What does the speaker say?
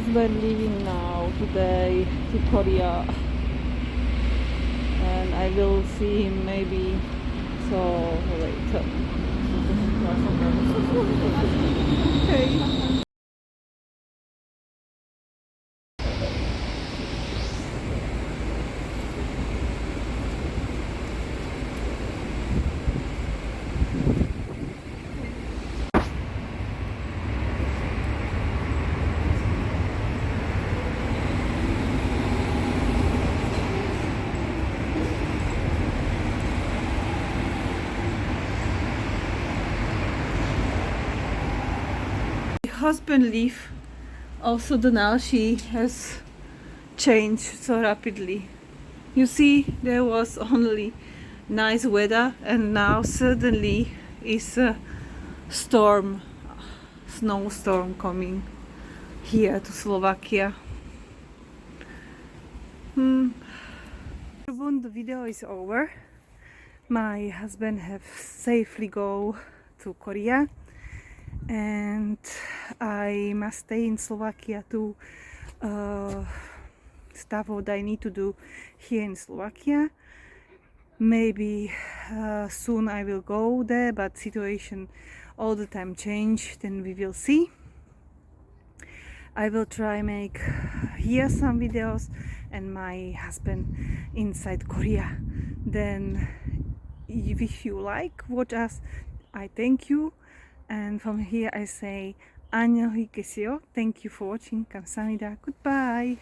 husband leaving now today to Korea and I will see him maybe so later. Okay. Husband leave also the now she has changed so rapidly. You see there was only nice weather and now suddenly is a storm snowstorm coming here to Slovakia. Hmm. The video is over my husband have safely go to Korea and I must stay in Slovakia to uh, stuff what I need to do here in Slovakia. Maybe uh, soon I will go there, but situation all the time change. Then we will see. I will try make here some videos and my husband inside Korea. Then if you like watch us, I thank you and from here I say, Annyeonghikiseyo. Thank you for watching. Kamsahamnida. Goodbye.